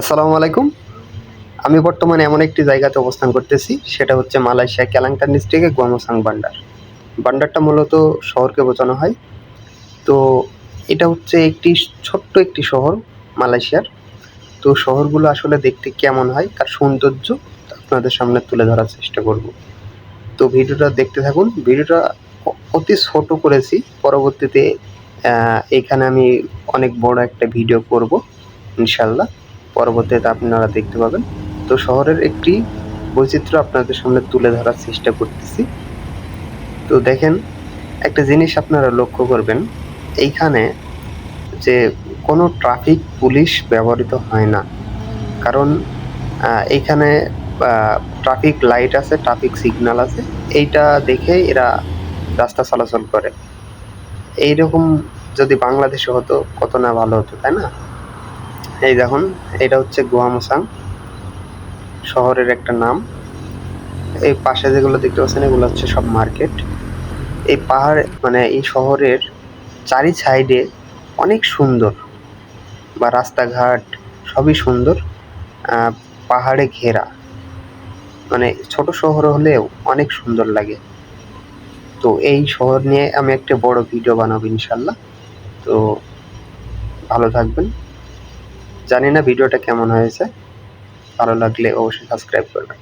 আসসালামু আলাইকুম। আমি বর্তমানে এমন একটি জায়গাতে অবস্থান করতেছি, সেটা হচ্ছে মালয়েশিয়া ক্যালাংটান ডিস্ট্রিক্টে গোয়ামোসাং বান্ডার। বান্ডারটা মূলত শহরকে বোঝানো হয়। তো এটা হচ্ছে একটি ছোট্ট একটি শহর মালয়েশিয়ার। তো শহরগুলো আসলে দেখতে কেমন হয়, তার সৌন্দর্য আপনাদের সামনে তুলে ধরার চেষ্টা করব। তো ভিডিওটা দেখতে থাকুন। ভিডিওটা অতি ছোট করেছি, পরবর্তীতে এখানে আমি অনেক বড় একটা ভিডিও করব ইনশাল্লাহ পরবর্তীতে আপনারা দেখতে পাবেন। তো শহরের একটি বৈচিত্র্য আপনাদের সামনে তুলে ধরার চেষ্টা করতেছি। তো দেখেন, একটা জিনিস আপনারা লক্ষ্য করবেন, এইখানে যে কোনো ট্রাফিক পুলিশ ব্যবহৃত হয় না। কারণ এইখানে ট্রাফিক লাইট আছে, ট্রাফিক সিগন্যাল আছে। এইটা দেখে এরা রাস্তা চলাচল করে। এইরকম যদি বাংলাদেশে হতো, কত না ভালো হতো, তাই না? এই দেখুন, এটা হচ্ছে গুয়ামসাং শহরের একটা নাম। এই পাশে যেগুলো দেখতে পাচ্ছেন, এগুলো হচ্ছে সব মার্কেট। এই পাহাড় মানে এই শহরের চারি সাইডে অনেক সুন্দর। বা রাস্তাঘাট, সবই সুন্দর। পাহাড়ে ঘেরা। মানে ছোট শহর হলেও অনেক সুন্দর লাগে। তো এই শহর নিয়ে আমি একটা বড় ভিডিও বানাবো ইনশাল্লাহ। তো ভালো থাকবেন। জানি না ভিডিওটা কেমন হয়েছে। ভালো লাগলে অবশ্যই সাবস্ক্রাইব করবেন।